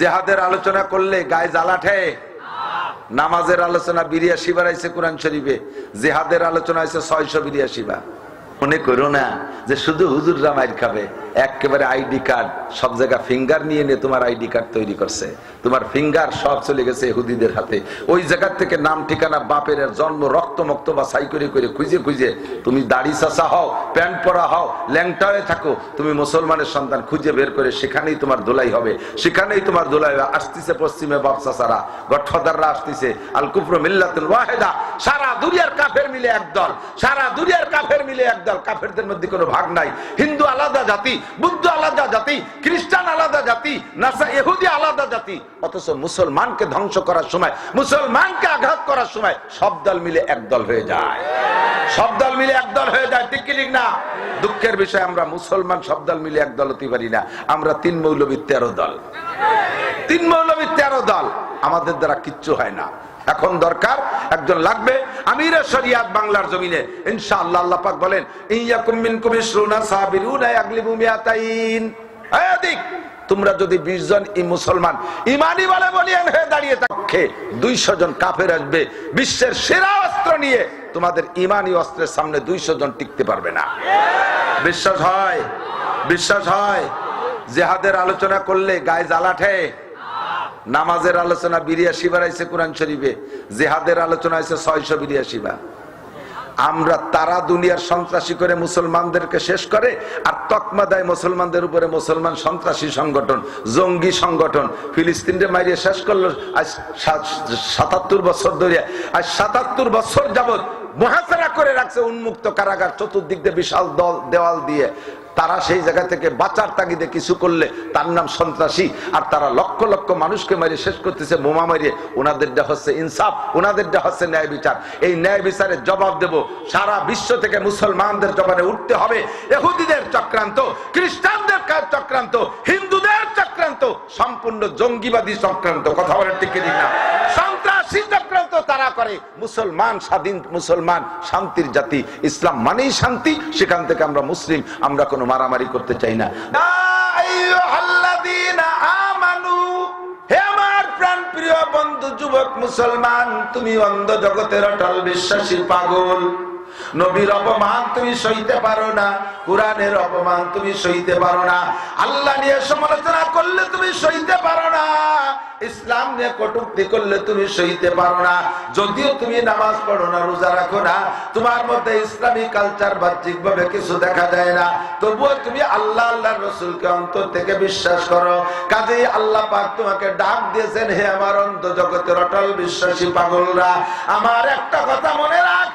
জেহাদের আলোচনা করলে গায়ে জ্বালাঠে নামাজের আলোচনা বিরিয়া শিবার আইসে কোরআন শরীফে। জেহাদের আলোচনা হয়েছে ছয়শো বিরিয়া বার মনে করো না যে শুধু হুজুররা মাইর খাবে? একেবারে আইডি কার্ড, সব জায়গা ফিঙ্গার নিয়ে নিয়ে তোমার আইডি কার্ড তৈরি করছে। তোমার ফিঙ্গার সব চলে গেছে হুদিদের হাতে। ওই জায়গার থেকে নাম ঠিকানা বাপের জন্ম রক্ত মক্ত বা সাই করে করে খুঁজে খুঁজে তুমি দাড়ি চাষা হও, প্যান্ট পরা হও ল্যাংটা হয়ে থাকো, তুমি মুসলমানের সন্তান খুঁজে বের করে সেখানেই তোমার দোলাই হবে। সেখানেই তোমার দোলাই হবে। আসতেছে পশ্চিমে বাপ চাষারা গঠফাদাররা আসতেছে। আল কুফর মিল্লাতুল ওয়াহেদা, সারা দুনিয়ার কাফের মিলে একদল, সারা দুনিয়ার কাফের মিলে একদল। কাফেরদের মধ্যে কোনো ভাগ নাই। হিন্দু আলাদা জাতি, বুদ্ধ আলাদা জাতি, খ্রিস্টান আলাদা জাতি, নাসা ইহুদি আলাদা জাতি। অথচ মুসলমানকে ধ্বংস করার সময়, মুসলমানকে আঘাত করার সময় সব দল মিলে একদল হয়ে যায়। সব দল মিলে একদল হয়ে যায়, ঠিক ঠিক না? দুঃখের বিষয়, আমরা মুসলমান সব দল মিলে একদল হতে পারি না। আমরা তিন মৌলবী তেরো দল। তিন মৌলবী তেরো দল। আমাদের দ্বারা কিচ্ছু হয় না। এখন দরকার, একজন লাগবে। আমিরের শরিয়াত বাংলার জমিনে। ইনশাআল্লাহ আল্লাহ পাক বলেন ইয়াকুম মিনকুম ইশরুনা সাবিরুনা আয়াদিক তোমরা যদি 20 জন মুসলমান ইমানি বলে বলিয়ান হয়ে দাঁড়িয়ে থাকে 200 জন কাফের আসবে। বিশ্বের সেরা অস্ত্র নিয়ে তোমাদের ইমানি অস্ত্রের সামনে 200 জন টিকতে পারবে না। বিশ্বাস হয় বিশ্বাস হয়। জেহাদের আলোচনা করলে গায়ে জ্বালাঠে। নামাজের আলোচনা বিরিয়াশি বার আইছে কোরআন শরীফে, জেহাদের আলোচনা আছে ছয়শো বিরিয়াশি বার। আমরা তারা দুনিয়ার সন্ত্রাসী করে মুসলমানদেরকে শেষ করে, আর তকমা দেয় মুসলমানদের উপরে মুসলমান সন্ত্রাসী সংগঠন, জঙ্গি সংগঠন। ফিলিস্তিনকে মারিয়ে শেষ করল আজ সাতাত্তর বছর ধরে। আজ সাতাত্তর বছর যাবৎ মহাসারা করে রাখছে উন্মুক্ত কারাগার, চতুর্দিক দিয়ে বিশাল দল, দেওয়াল দিয়ে। তারা সেই জায়গা থেকে বাঁচার তাগিদে কিছু করলে তার নাম সন্ত্রাসী, আর তারা লক্ষ লক্ষ মানুষকে মারিয়ে শেষ করতেছে, বোমা মারিয়ে। ওনাদেরটা হচ্ছে ইনসাফ, ওনাদেরটা হচ্ছে ন্যায় বিচার। এই ন্যায় বিচারের জবাব দেব, সারা বিশ্ব থেকে মুসলমানদের জবানে উঠতে হবে। এহুদিদের চক্রান্ত, খ্রিস্টানদের কা- চক্রান্ত, হিন্দুদের চক্রান্ত, সম্পূর্ণ জঙ্গিবাদী চক্রান্ত। কথা বলেন ঠিক কি ঠিক না সন্ত্রাসী তারা করে। মুসলমান স্বাধীন মুসলমান, শান্তির জাতি, ইসলাম মানেই শান্তি, সেখান থেকে আমরা মুসলিম, আমরা কোনো মারামারি করতে চাই না। প্রিয় বন্ধু, যুবক মুসলমান, তুমি অন্ধ জগতের অটল বিশ্বাসী পাগল। নবীর অপমান তুমি সইতে পারো না, কোরআনের অপমান তুমি সইতে পারো না। আল্লাহ নিয়ে সমালোচনা করলে তুমি সইতে পারো না, ইসলাম নিয়ে কটুক্তি করলে তুমি সইতে পারো না। যদিও তুমি নামাজ পড়ো না, রোজা রাখো না, তোমার মধ্যে ইসলামী কালচার বাহ্যিক ভাবে কিছু দেখা যায় না। তবুও তুমি আল্লাহ আল্লাহ রসুলকে অন্তর থেকে বিশ্বাস করো। কাজেই আল্লাহ পাক তোমাকে ডাক দিয়েছেন, হে আমার অন্ত জগতের অটল বিশ্বাসী পাগলরা, আমার একটা কথা মনে রাখ।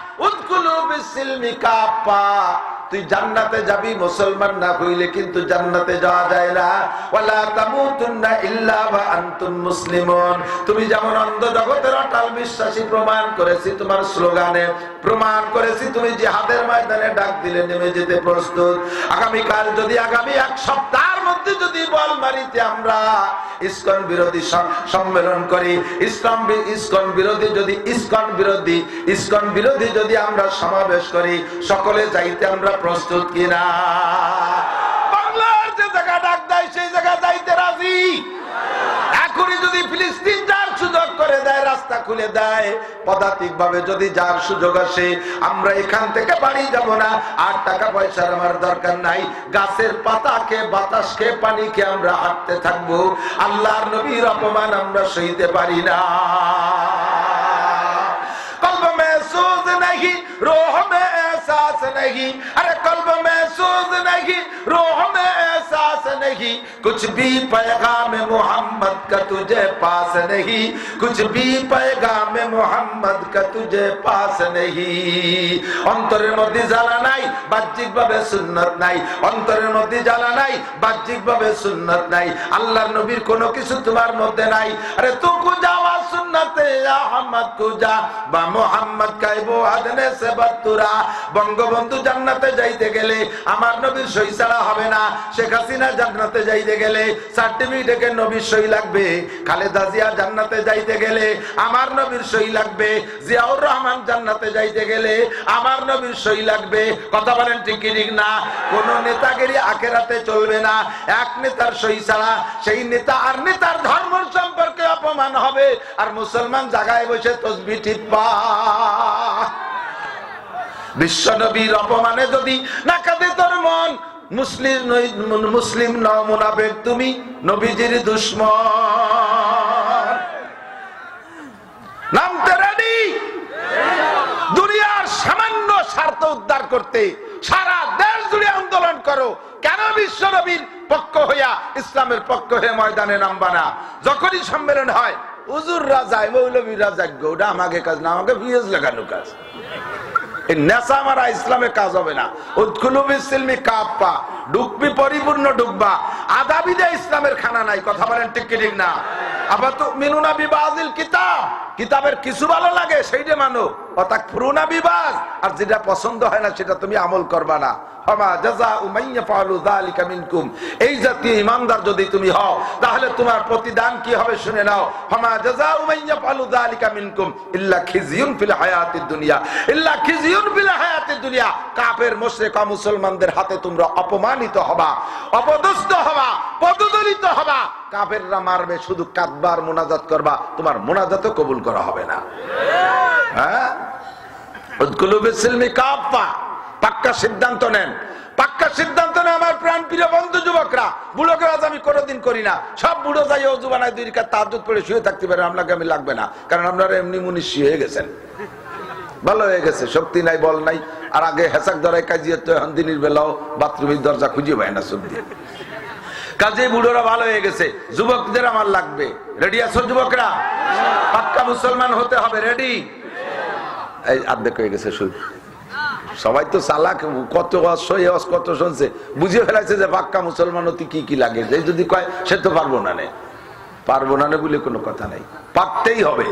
তুই জান্নাতে যাবি, মুসলমান না হইলে কিন্তু জান্নাতে যাওয়া যায় না। ওয়ালা তামুতুন্না ইল্লা আনতুম মুসলিমুন। তুমি যেমন অন্ধ জগতের অটল বিশ্বাসী প্রমাণ করেছি তোমার স্লোগানে, প্রমাণ করেছি তুমি জিহাদের ময়দানে ডাক দিলে নেমে যেতে প্রস্তুত। আগামী কাল যদি আগামী এক সপ্তাহের মধ্যে যদি বল মারিতে আমরা ইস্কন বিরোধী সম্মেলন করি, ইসলাম ইসকন বিরোধী যদি ইস্কন বিরোধী, ইসকন বিরোধী যদি আমরা সমাবেশ করি, সকলে যাইতে আমরা প্রস্তুত কিনা বাংলার যে জায়গা ডাক দেয় সেই জায়গা যাইতে রাজি এখনই যদি ফিলিস্তিন যার সুযোগ করে দেয় রাস্তা খুলে দেয়। পদাতিক ভাবে যদি যার সুযোগ আসে, আমরা এখান থেকে বাড়ি যাব না। আর টাকা পয়সার আমার দরকার নাই। গাছের পাতাকে বাতাসকে পানিকে আমরা হাঁটতে থাকব। আল্লাহর নবীর অপমান আমরা সইতে পারি না। কল্প মেসুজ নাহি, রোহ মে এসাস নাহি। আরে কল্প মেসুজ নাহি, রোহ মে এসাস नहीं कुछ भी पैगाम मोहम्मद का तुझे पास नहीं कुछ भी पैगाम मोहम्मद का तुझे पास नहीं অন্তরের মধ্যে জ্বালা নাই বাহ্যিক ভাবে সুন্নত নাই অন্তরের মধ্যে জ্বালা নাই বাহ্যিক ভাবে সুন্নত নাই আল্লাহর নবীর কোনো কিছু তোমার মধ্যে নাই আরে তু কুজাওয়া সুন্নতে আহমদ কুজা বা মোহাম্মদ কাইবো আদনে সে বাত্তুরা বঙ্গবন্ধু জান্নাতে যাইতে গেলে আমার নবীর সই ছাড়া হবে না শেখ হাসিনা জান্নাতে যাইতে গেলে সার্টিফিকেটে নবীর সই লাগবে। খালেদা জিয়া জান্নাতে যাইতে গেলে আমার নবীর সই লাগবে। জিয়াউর রহমান জান্নাতে যাইতে গেলে আমার নবীর সই লাগবে। কথা বলেন ঠিক ঠিক না? কোন নেতাগিরি আখেরাতে চলবে না। এক নেতার সই ছাড়া সেই নেতা আর নেতার ধর্ম আজান হবে। আর মুসলমান জায়গায় বসে তসবি টিপ্পা বিশ্ব নবীর অপমানে যদি না কাঁদে তোর মন মুসলিম মুসলিম ন মুনাফেক তুমি, নবীজির দুশ্মন। নামতে রেডি দুনিয়ার সামান্য স্বার্থ উদ্ধার করতে সারা দেশ জুড়ে আন্দোলন করো। কেন বিশ্ব নবীর পক্ষ হইয়া ইসলামের পক্ষ হয়ে ময়দানে নামবা না? যখনই সম্মেলন হয় উজুররা যায়, মৌলবীরা যাগ্য ওটা আমাকে কাজ না, আমাকে বিএস লাগানো কাজ। এই নেশা মারা ইসলামে কাজ হবে না। উৎকুলুবি সিলমি কাপ্পা ডুকবি পরিপূর্ণ ডুকবা আদাবিদে ইসলামের খানা নাই, কথা বলেন ঠিক ঠিক না? আবার তো মিনুনা কিতাবের কিছু ভালো লাগে, সেইটা মানো। অর্থাৎ বিবাদ আর যেটা পছন্দ হয় না, সেটা তুমি আমল করবা না। জাযা উমাইয়া মিনকুম। এই জাতীয় ইমানদার যদি তুমি হও, তাহলে তোমার প্রতিদান কি হবে শুনে নাও। যালিকা মিনকুম ইল্লা হায়াতিদ দুনিয়া। ইল্লা হায়াতিদ দুনিয়া। মুসলমানদের হাতে তোমরা অপমানিত হবা, অপদস্থ হবা, পদদলিত হবা। কাফেররা মারবে, শুধু কাদবার মোনাজাত করবা, তোমার মোনাজাতও কবুল করা হবে না। হ্যাঁ? কাপ্পা পাক্কা সিদ্ধান্ত নেন। পাক্কা সিদ্ধান্ত নেন আমার প্রাণ প্রিয় বন্ধু যুবকরা বুড়ো কাজ আমি কোনোদিন করি না। সব বুড়ো যাই অজু বানায়, দুই রিকা তাজুদ পড়ে শুয়ে থাকতে পারে আপনাকে আমি লাগবে না। কারণ আপনারা এমনি মুনিষি হয়ে গেছেন। ভালো হয়ে গেছে, শক্তি নাই, বল নাই। আর আগে হেসাক ধরাই কাজিয়ে তো এখন দিনের বেলাও বাথরুমের দরজা খুঁজে পায় না সব কাজে বুড়োরা ভালো হয়ে গেছে। যুবকদের আমার লাগবে। রেডি আছো যুবকরা? পাক্কা মুসলমান হতে হবে রেডি এই আর্ধেক হয়ে গেছে শুধু সবাই তো চালাক, কত অসই কত শুনছে। বুঝে ফেলাইছে যে পাক্কা মুসলমান হতে কি কি লাগে। যে যদি কয়, সে তো পারব না নে। পারব না নে বলে কোনো কথা নাই। পারতেই হবে।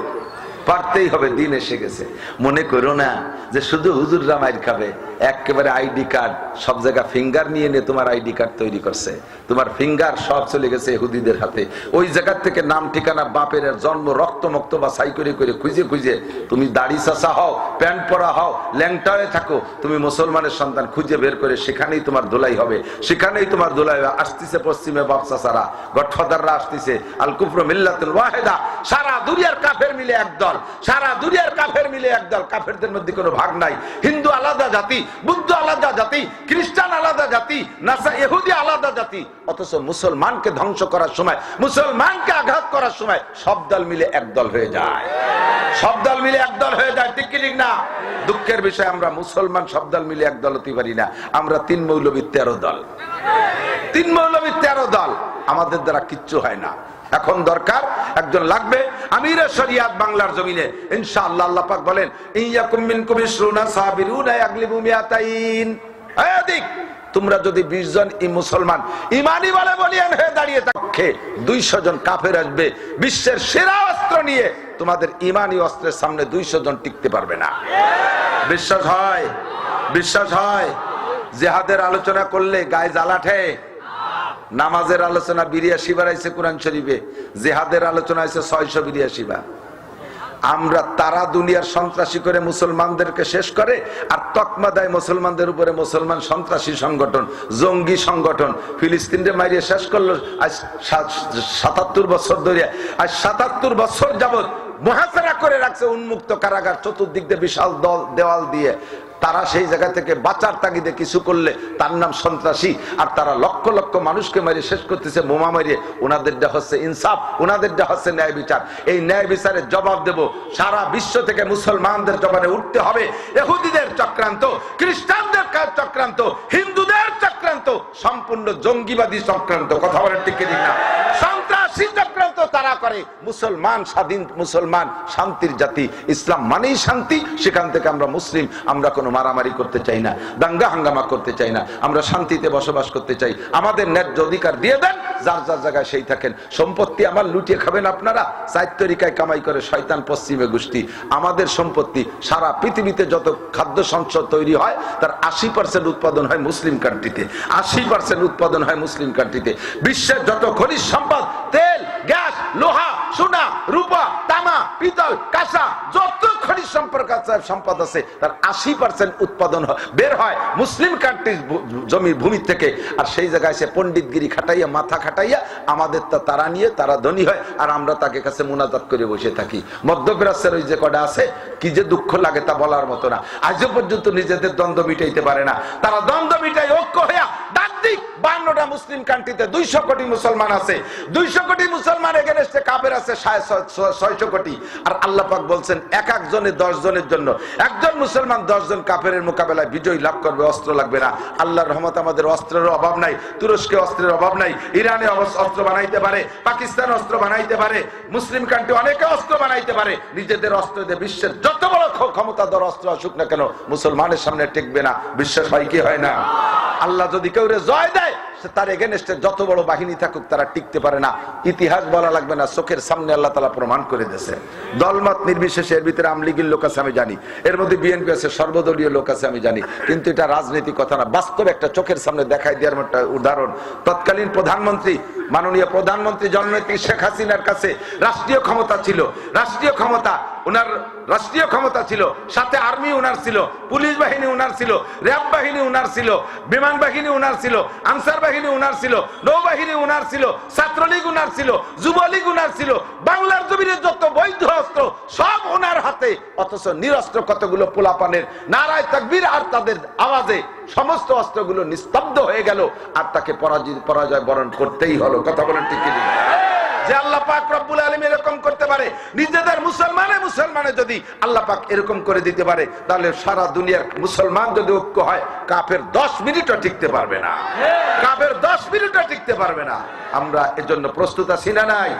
পারতেই হবে, দিন এসে গেছে। মনে করো না যে শুধু হুজুররা মাইর খাবে। একেবারে আইডি কার্ড, সব জায়গা ফিঙ্গার নিয়ে নিয়ে তোমার আইডি কার্ড তৈরি করছে। তোমার ফিঙ্গার সব চলে গেছে হুদিদের হাতে। ওই জায়গার থেকে নাম, ঠিকানা, বাপের জন্ম, রক্ত মক্ত বা সাই করে করে খুঁজে খুঁজে তুমি দাড়ি চাষা হও, প্যান্ট পরা হও ল্যাংটা থাকো, তুমি মুসলমানের সন্তান খুঁজে বের করে সেখানেই তোমার দোলাই হবে। সেখানেই তোমার দোলাই হবে। আসতেছে পশ্চিমে বাপ চাষারা গডফাদাররা আসতেছে। আল কুফর মিল্লাতুল ওয়াহেদা, সারা দুনিয়ার কাফের মিলে একদল সারা দুনিয়ার কাফের মিলে একদল কাফেরদের মধ্যে কোনো ভাগ নাই। হিন্দু আলাদা জাতি বুদ্ধ আলাদা জাতি, খ্রিস্টান আলাদা জাতি, নাসা ইহুদি আলাদা জাতি। অথচ মুসলমানকে ধ্বংস করার সময়, মুসলমানকে আঘাত করার সময় সব দল মিলে একদল হয়ে যায়। সব দল মিলে একদল হয়ে যায়, ঠিক ঠিক না? দুঃখের বিষয়, আমরা মুসলমান সব দল মিলে একদল হতে পারি না। আমরা তিন মৌলবী তেরো দল। তিন মৌলবী তেরো দল। আমাদের দ্বারা কিচ্ছু হয় না। এখন দরকার, একজন লাগবে। আমির শরিয়াত বাংলার জমিনে। ইনশাআল্লাহ আল্লাহ পাক বলেন ইয়াকুম মিনকুম ইসরুনা সাবিরুনা ইয়াগলিবু মিয়াতাইন। এদিক তোমরা যদি বিশ জন ই মুসলমান ইমানি বলে বলিয়ান হয়ে দাঁড়িয়ে থাকে দুইশো জন কাফের আসবে, বিশ্বের সেরা অস্ত্র নিয়ে তোমাদের ইমানি অস্ত্রের সামনে দুইশো জন টিকতে পারবে না। বিশ্বাস হয় বিশ্বাস হয়। জেহাদের আলোচনা করলে গায়ে জ্বালাঠে। নামাজের আলোচনা বিরিয়া বিরিয়াশি বাড়াইছে কোরআন শরীফে, জেহাদের আলোচনা হয়েছে ছয়শো বিরিয়াশি বার। আমরা তারা দুনিয়ার সন্ত্রাসী করে মুসলমানদেরকে শেষ করে, আর তকমা দেয় মুসলমানদের উপরে মুসলমান সন্ত্রাসী সংগঠন, জঙ্গি সংগঠন। ফিলিস্তিনকে মারিয়ে শেষ করল আজ সাতাত্তর বছর ধরে। আজ সাতাত্তর বছর যাবত মহাসারা করে রাখছে উন্মুক্ত কারাগার, চতুর্দিক দিয়ে বিশাল দল, দেওয়াল দিয়ে। তারা সেই জায়গা থেকে বাঁচার তাগিদে কিছু করলে তার নাম সন্ত্রাসী। আর তারা লক্ষ লক্ষ মানুষকে মারিয়ে শেষ করতেছে, বোমা মারিয়ে। ওনাদেরটা হচ্ছে ইনসাফ ওনাদেরটা হচ্ছে ন্যায় বিচার। এই ন্যায় বিচারের জবাব দেব, সারা বিশ্ব থেকে মুসলমানদের জবানে উঠতে হবে। এহুদিদের চক্রান্ত, খ্রিস্টানদের চক্রান্ত, হিন্দুদের চক্রান্ত, সম্পূর্ণ জঙ্গিবাদী চক্রান্ত। কথা বলেন ঠিক ঠিক না সন্ত্রাসী চক্রান্ত তারা করে। মুসলমান স্বাধীন মুসলমান, শান্তির জাতি, ইসলাম মানেই শান্তি। সেখান থেকে আমরা মুসলিম, আমরা কোনো মারামারি করতে চাই না, দাঙ্গা হাঙ্গামা করতে চাই না, আমরা শান্তিতে বসবাস করতে চাই। আমাদের ন্যায্য অধিকার দিয়ে দেন, যার যার জায়গায় সেই থাকেন। সম্পত্তি আমার লুটিয়ে খাবেন আপনারা? কামাই করে শয়তান পশ্চিমে গোষ্ঠী। আমাদের সম্পত্তি সারা পৃথিবীতে যত খাদ্য সংসদ তৈরি হয়, তার আশি পার্সেন্ট উৎপাদন হয় মুসলিম কান্ট্রিতে আশি পার্সেন্ট উৎপাদন হয় মুসলিম কান্ট্রিতে বিশ্বের যত খনিজ সম্পদ গ্যাস লোহা, সোনা, রূপা, তামা, পিতল, কাঁসা, যত খনিজ সম্পর্ক সম্পদ আছে। তার আশি পার্সেন্ট উৎপাদন বের হয় মুসলিম কান্ট্রির জমি, ভূমি থেকে। আর সেই জায়গায় সে পণ্ডিতগিরি খাটাইয়া, মাথা খাটাইয়া আমাদের তা তারা নিয়ে তারা ধনী হয়। আর আমরা তাকে কাছে মুনাজাত করে বসে থাকি। মধ্যপ্রাচ্যের ওই যে কটা আছে, কি যে দুঃখ লাগে তা বলার মতো না। আজও পর্যন্ত নিজেদের দ্বন্দ্ব মিটাইতে পারে না। তারা দ্বন্দ্ব মিটাই ঐক্য হইয়া বান্নটা মুসলিম কান্ট্রিতে দুইশো কোটি মুসলমান আছে। দুইশো কোটি মুসলমান এখানে কাপের আছে ছয়শো কোটি। আর আল্লাহ পাক বলছেন, এক একজনের দশ জনের জন্য। একজন মুসলমান দশ জন কাপের মোকাবেলায় বিজয় লাভ করবে, অস্ত্র লাগবে না। আল্লাহর রহমত আমাদের অস্ত্রের অভাব নাই, তুরস্কে অস্ত্রের অভাব নাই, ইরানে অস্ত্র বানাইতে পারে, পাকিস্তান অস্ত্র বানাইতে পারে, মুসলিম কান্ট্রি অনেকে অস্ত্র বানাইতে পারে, নিজেদের অস্ত্র দিয়ে বিশ্বের যত বড় ক্ষ- ক্ষমতাধর অস্ত্র আসুক না কেন, মুসলমানের সামনে টিকবে না। বিশ্বাস হয় কি হয় না? আল্লাহ যদি কেউ জয় দেয় তার এগেনস্টে যত বড় বাহিনী থাকুক, তারা টিকতে পারে না। ইতিহাস বলা লাগবে না, চোখের সামনে আল্লাহ তালা প্রমাণ করে দিয়েছে। দলমত নির্বিশেষে এর ভিতরে আমলিগির লোক আছে, আমি জানি। এর মধ্যে বিএনপি আছে, সর্বদলীয় লোক আছে, আমি জানি। কিন্তু এটা রাজনীতি কথা না। বাস্তব একটা চোখের সামনে দেখাই দেওয়ার মতো উদাহরণ। তৎকালীন প্রধানমন্ত্রী, মাননীয় প্রধানমন্ত্রী জননেত্রী শেখ হাসিনার কাছে রাষ্ট্রীয় ক্ষমতা ছিল। রাষ্ট্রীয় ক্ষমতা, উনার রাষ্ট্রীয় ক্ষমতা ছিল। সাথে আর্মি উনার ছিল, পুলিশ বাহিনী উনার ছিল, র্যাব বাহিনী উনার ছিল, বিমান বাহিনী উনার ছিল, আনসার বাহিনী উনার ছিল, নৌবাহিনী উনার ছিল, ছাত্রলীগ উনার ছিল, যুবলীগ উনার ছিল, বাংলার জমিনে যত বৈধ অস্ত্র সব ওনার হাতে, অথচ নিরস্ত্র কতগুলো পোলাপানের, নারায় তাকবীর আর তাদের আওয়াজে সমস্ত অস্ত্রগুলো নিস্তব্ধ হয়ে গেল, আর তাকে পরাজয় পরাজয় বরণ করতেই হলো কথা বলেন ঠিক? যে আল্লাহ পাক রব্বুল আলম এরকম করতে পারে। নিজেদের মুসলমানে মুসলমানে যদি আল্লাহ পাক এরকম করে দিতে পারে, তাহলে সারা দুনিয়ার মুসলমান যদি ঐক্য হয়, কাফের দশ মিনিটও টিকতে পারবে না। কাফের দশ মিনিটও টিকতে পারবে না। আমরা এজন্য প্রস্তুত আছি না নাই?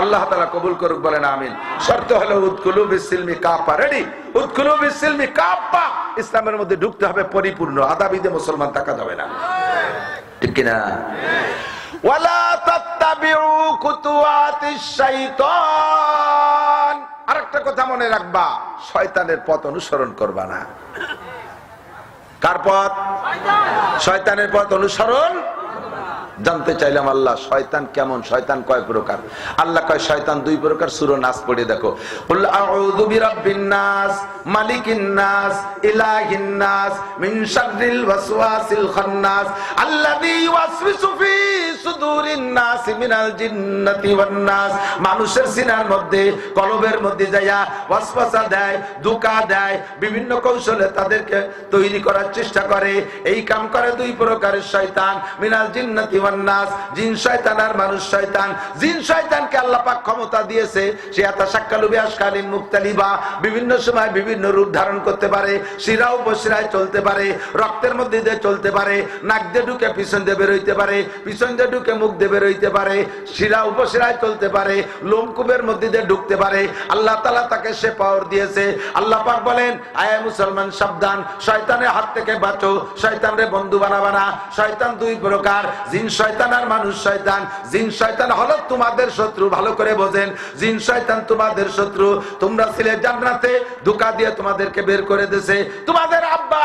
আল্লাহ তালা কবুল করুক, বলেন আমিন। শর্ত হলো উৎকুলু বিসিলমি কাপা রেডি উৎকুলু বিসিলমি কাপা ইসলামের মধ্যে ঢুকতে হবে, পরিপূর্ণ। আদাবিদে মুসলমান থাকা যাবে না। ঠিক কিনা? ওয়ালা তাত্তাবিউ খুতুওয়াতিশ শাইতান। আরেকটা কথা মনে রাখবা শয়তানের পথ অনুসরণ করবা না। কার পথ? শয়তানের পথ অনুসরণ জানতে চাইলাম, আল্লাহ, শয়তান কেমন? শয়তান কয় প্রকার? আল্লাহ কয়, শয়তান দুই প্রকার সুরো নাস পড়ে দেখো। মিন মানুষের সিনার মধ্যে, কলবের মধ্যে যায়া ওয়াসওয়াসা দেয়, ধোঁকা দেয়, বিভিন্ন কৌশলে তাদেরকে তৈরি করার চেষ্টা করে। এই কাম করে দুই প্রকারের শয়তান, মিনাল জিন্নাতি শিরা উপশিরায় চলতে পারে, রক্তের মধ্যে দিয়ে চলতে পারে, নাক দিয়ে ঢুকে পিছন দিয়ে বেরোইতে পারে, পিছন দিয়ে ঢুকে মুখ দিয়ে বেরোইতে পারে, শিরা উপশিরায় চলতে পারে, লোমকূপের মধ্যে দিয়ে ঢুকতে পারে। আল্লাহ তালা তাকে সে পাওয়ার দিয়েছে। আল্লাহ পাক বলেন, আয় মুসলমান, সাবধান। শয়তানের হাত থেকে বাঁচো। শয়তানরে বন্ধু বানাবানা শয়তান দুই প্রকার। জিন শয়তান আর মানুষ শয়তান। জিন শয়তান হলো তোমাদের শত্রু, ভালো করে বোঝেন। জিন শয়তান তোমাদের শত্রু। তোমরা ছিলে জান্নাতে, ধোকা দিয়ে তোমাদেরকে বের করে দিয়েছে। তোমাদের আব্বা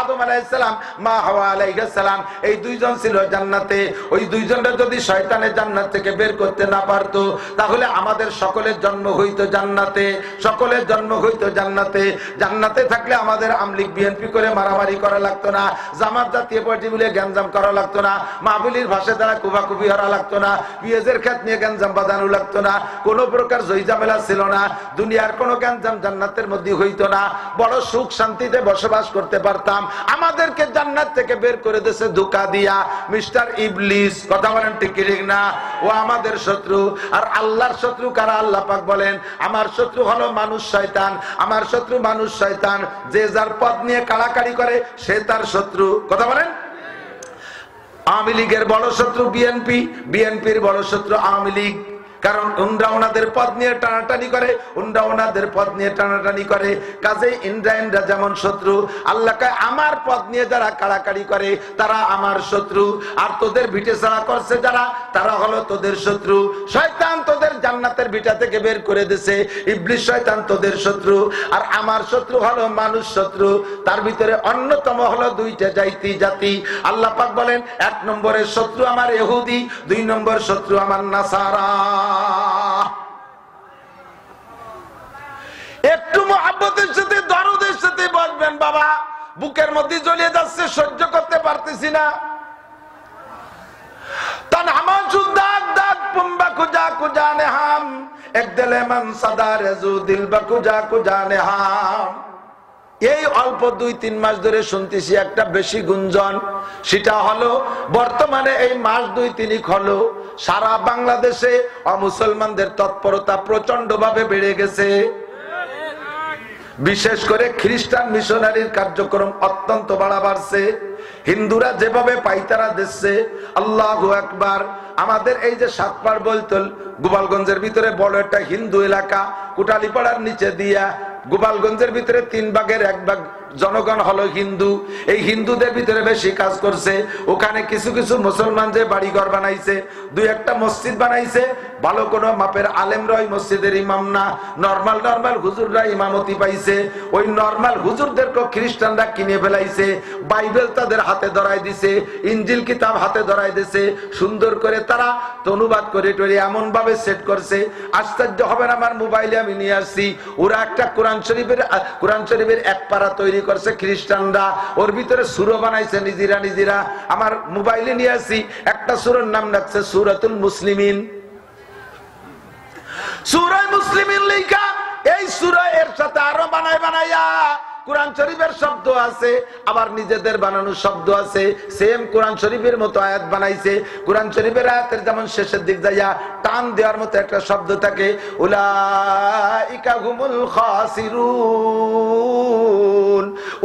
আদম আলাইহিসসালাম মা হাওয়া আলাইহিসসালাম এই দুইজন ছিল জান্নাতে। ওই দুইজনটা যদি শয়তানের জান্নাত থেকে বের করতে না পারতো, তাহলে আমাদের সকলের জন্ম হইতো জান্নাতে। সকলের জন্ম হইতো জান্নাতে। জান্নাতে থাকলে আমাদের আমলিক বিএনপি করে মারামারি করা লাগতো না। জামাত জাতীয় পার্টি বলে গ্যাঞ্জাম করা লাগতো না। মাহফিলির ভাষা দ্বারা কুবাকুবি হরা লাগতো না পিঁয়াজের খেত নিয়ে গ্যাঞ্জাম বাঁধানো লাগতো না, কোন প্রকার জয়জামেলা ছিল না, দুনিয়ার কোন গ্যাঞ্জাম জান্নাতের মধ্যে হইতো না। বড় সুখ শান্তিতে বসবাস করতে পারতাম। আমাদেরকে জান্নাত থেকে বের করে দেশে ধোকা দিয়া। মিস্টার ইবলিস, কথা বলেন ঠিক ঠিক না? ও আমাদের শত্রু। আর আল্লাহর শত্রু কারা? আল্লাহ পাক বলেন, আমার শত্রু হলো মানুষ শয়তান। আমার শত্রু মানুষ শয়তান। যে যার পদ নিয়ে কাড়াকাড়ি করে, সে তার শত্রু। কথা বলেন? আওয়ামী লীগের বড় শত্রু বিএনপি বিএনপির বড় শত্রু আওয়ামী লীগ। কারণ উনরা ওনাদের পদ নিয়ে টানাটানি করে উনরা ওনাদের পদ নিয়ে টানাটানি করে। কাজে ইন্দ্রা ইন্দ্রা যেমন শত্রু আল্লাহ কয় আমার পদ নিয়ে যারা কাড়াকাড়ি করে, তারা আমার শত্রু। আর তোদের ভিটে ছাড়া করছে যারা, তারা হলো তোদের শত্রু। শয়তান তোদের জান্নাতের ভিটা থেকে বের করে দিছে ইবলিশ শয়তান তোদের শত্রু। আর আমার শত্রু হলো মানুষ শত্রু। তার ভিতরে অন্যতম হলো দুইটা জাতি জাতি। আল্লাহ পাক বলেন, এক নম্বরের শত্রু আমার ইহুদি, দুই নম্বর শত্রু আমার নাসারা। একটু মহাব্বতের সাথে, দরদের সাথে বলবেন, বাবা, বুকের মধ্যে জ্বলিয়ে যাচ্ছে, সহ্য করতে পারতেছি না। তন আমার দাগ নেহাম। এক দিলে মন রেজু দিল বা খুজা কুজা নেহাম। এই অল্প দুই, তিন মাস ধরে শুনতেছি একটা বেশি গুঞ্জন। সেটা হলো, বর্তমানে এই মাস দুই, তিনিক হলো সারা বাংলাদেশে অমুসলমানদের তৎপরতা প্রচণ্ড ভাবে বেড়ে গেছে। বিশেষ করে খ্রিস্টান মিশনারির কার্যক্রম অত্যন্ত বাড়া বাড়ছে। হিন্দুরা যেভাবে পাইতারা দিচ্ছে, আল্লাহ একবার আমাদের এই যে সাতপাড় বলতল গোপালগঞ্জের ভিতরে বড় একটা হিন্দু এলাকা, কুটালিপাড়ার নিচে দিয়া গোপালগঞ্জের ভিতরে তিন ভাগের এক ভাগ জনগণ হলো হিন্দু। এই হিন্দুদের ভিতরে বেশি কাজ করছে। ওখানে কিছু কিছু মুসলমান যে বাড়িঘর বানাইছে, দুই একটা মসজিদ বানাইছে, ভালো কোনো মাপের আলেমরা ওই মসজিদের ইমাম না। নর্মাল নর্মাল হুজুররা ইমামতি পাইছে। ওই নর্মাল হুজুরদেরকে খ্রিস্টানরা কিনে ফেলাইছে। বাইবেল তাদের হাতে ধরাই দিছে, ইঞ্জিল কিতাব হাতে ধরাই দিছে। সুন্দর করে তারা অনুবাদ করে টরে এমন ভাবে সেট করছে। আশ্চর্য হবে না, আমার মোবাইলে আমি নিয়ে আসছি। ওরা একটা কোরআন শরীফের কোরআন শরীফের এক পারা তৈরি করছে খ্রিস্টানরা। ওর ভিতরে সুরো বানাইছে নিজেরা নিজেরা। আমার মোবাইলে নিয়ে আসি, একটা সুরের নাম রাখছে সুরাতুল মুসলিমিন। সুরায় মুসলিমিন লিখা, এই সুরা এর সাথে আরও বানাই বানাইয়া কোরআন শরীফের শব্দ আছে, আবার নিজেদের বানানো শব্দ আছে। সেম কোরআন শরীফের মতো আয়াত বানাইছে। কোরআন শরীফের আয়াতের যেমন শেষের দিক যাইয়া টান দেওয়ার মতো একটা শব্দ থাকে। উলাইকা হুমুল খাসিরুন।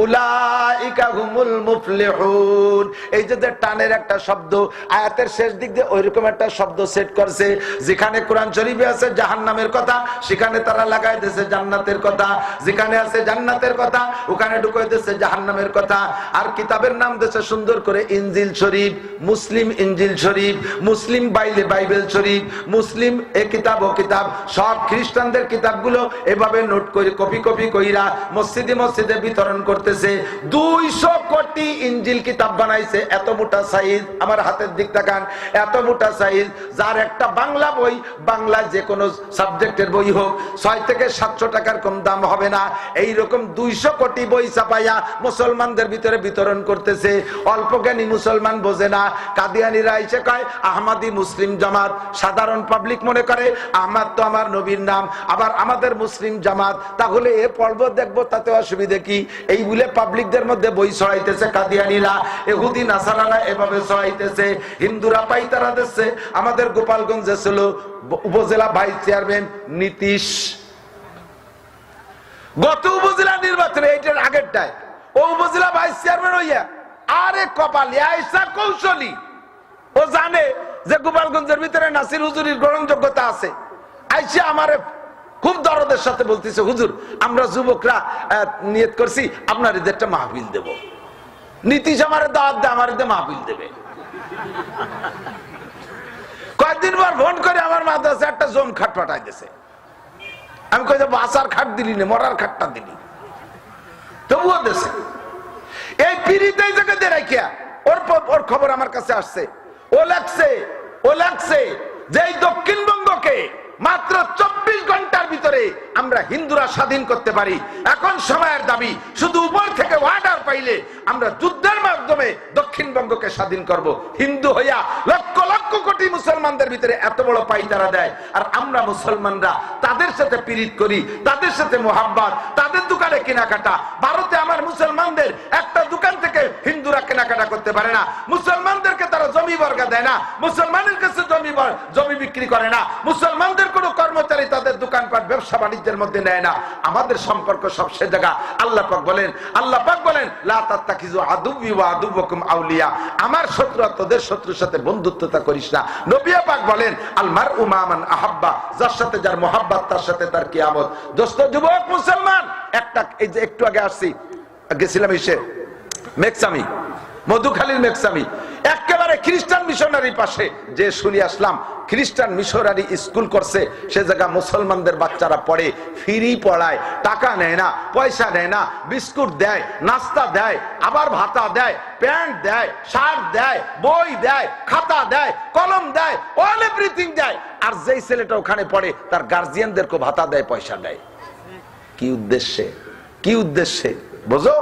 উলাইকা হুমুল মুফলিহুন। এই যে টানের একটা শব্দ, আয়াতের শেষ দিক দিয়ে ওইরকম একটা শব্দ সেট করছে। যেখানে কোরআন শরীফে আছে জাহান্নামের কথা, সেখানে তারা লাগাই দিয়েছে জান্নাতের কথা। যেখানে আছে জান্নাতের কথা ওখানে ঢুকাই দিয়েছে জাহান্নামের কথা। আর কিতাবের নাম দিয়েছে সুন্দর করে ইনজিল শরীফ, মুসলিম ইনজিল শরীফ, মুসলিম বাইলে বাইবেল শরীফ, মুসলিম এ কিতাব, ও কিতাব। সব খ্রিস্টানদের কিতাবগুলো এভাবে নোট করে, কপি কপি কইরা মসজিদে মসজিদে বিতরণ করতেছে। দুইশো কোটি ইঞ্জিল কিতাব বানাইছে, এত মোটা সাইজ, আমার হাতের দিক তাকান, এত মোটা সাইজ, যার একটা বাংলা বই বাংলা যে কোনো সাবজেক্টের বই হোক, ছয় থেকে সাতশো টাকার কম দাম হবে না। এই রকম দুইশো কোটি বই ছাপাইয়া মুসলমানদের ভিতরে বিতরণ করতেছে। অল্প জ্ঞানী মুসলমান বোঝে না। কাদিয়ানিরা এসে কয়, আহমাদি মুসলিম জামাত। সাধারণ পাবলিক মনে করে আহমাদ তো আমার নবীর নাম, আবার আমাদের মুসলিম জামাত। তাহলে এ পর্ব দেখব, তাতে অসুবিধে কি? এই বলে পাবলিকদের মধ্যে বই ছড়াইতেছে কাদিয়ানিরা। এহুদি, নাসারারা এভাবে ছড়াইতেছে। হিন্দুরা পাইতারা দিচ্ছে। আমাদের গোপালগঞ্জে ছিল উপজেলা ভাইস চেয়ারম্যান নীতিশ গত উপজেলা নির্বাচনে এইটার আগেরটায়। ও উপজেলা ভাইস চেয়ারম্যান হইয়া আরে কপাল আয়সা কৌশলী। ও জানে যে গোপালগঞ্জের ভিতরে নাসির হুজুরির গ্রহণযোগ্যতা আছে। আইসা আমারে খুব দরদের সাথে বলতেছে, হুজুর, আমরা যুবকরা নিয়ত করছি, আপনার এদের একটা মাহফিল দেব। নীতিশ আমার দাওয়াত দে আমার এদের মাহফিল দেবে। কয়েকদিন পর ফোন করে আমার মাদ্রাসে একটা জম খাট পাঠাই দিছে আমি কই বাসার খাট দিলি না, মরার খাটটা দিলি। তবুও দেশে। এই পিড়িতে দিয়ে রাখিয়া ওর ওর খবর আমার কাছে আসছে। ও লাগছে ও লাগছে যে দক্ষিণবঙ্গকে মাত্র চব্বিশ ঘণ্টার ভিতরে আমরা হিন্দুরা স্বাধীন করতে পারি। এখন সময়ের দাবি, শুধু উপর থেকে ওয়ার্ডার পাইলে আমরা যুদ্ধের মাধ্যমে দক্ষিণবঙ্গকে স্বাধীন করব। হিন্দু হইয়া লক্ষ লক্ষ কোটি মুসলমানদের ভিতরে এত বড় পাইতারা দেয়। আর আমরা মুসলমানরা তাদের সাথে পীড়িত করি, তাদের সাথে মোহাব্বত, তাদের দোকানে কেনাকাটা। ভারতে আমার মুসলমানদের একটা দোকান থেকে হিন্দুরা কেনাকাটা করতে পারে না। মুসলমানদেরকে তারা জমি বর্গা দেয় না। মুসলমানের কাছে জমি জমি বিক্রি করে না। মুসলমানদের কোনো কর্মচারী তাদের দোকানপাট, ব্যবসা বাণিজ্যের মধ্যে নেয় না। আমাদের সম্পর্ক সব সে জায়গা। আল্লাহ পাক বলেন, আল্লাহ পাক বলেন, লা তাত্তাখিজু আদুব্বি ওয়া আমার শত্রু তোদের শত্রুর সাথে বন্ধুত্বতা করিস না। নবিয়া পাক বলেন আলমার উমামান আহাব্বা, যার সাথে যার মোহাব্বাত, তার সাথে তার কিয়ামত। দোস্ত, যুবক, মুসলমান, একটা, এই যে একটু আগে আসছি, গেছিলাম এসে মেকসামি, মধুখালীর মেকসামি। একেবারে খ্রিস্টান মিশনারি পাশে যে শুনি আসলাম, খ্রিস্টান মিশনারি স্কুল করছে, সে জায়গা মুসলমানদের বাচ্চারা পড়ে, ফ্রি পড়ায়, টাকা নেয় না, পয়সা নেয় না, বিস্কুট দেয়, নাস্তা দেয়, আবার ভাতা দেয়, প্যান্ট দেয়, শার্ট দেয়, বই দেয়, খাতা দেয়, কলম দেয়, অল এভরিথিং দেয়। আর যেই ছেলেটা ওখানে পড়ে, তার গার্জিয়ানদেরকে ভাতা দেয়, পয়সা দেয়। কি উদ্দেশ্যে? কি উদ্দেশ্যে? বোঝো?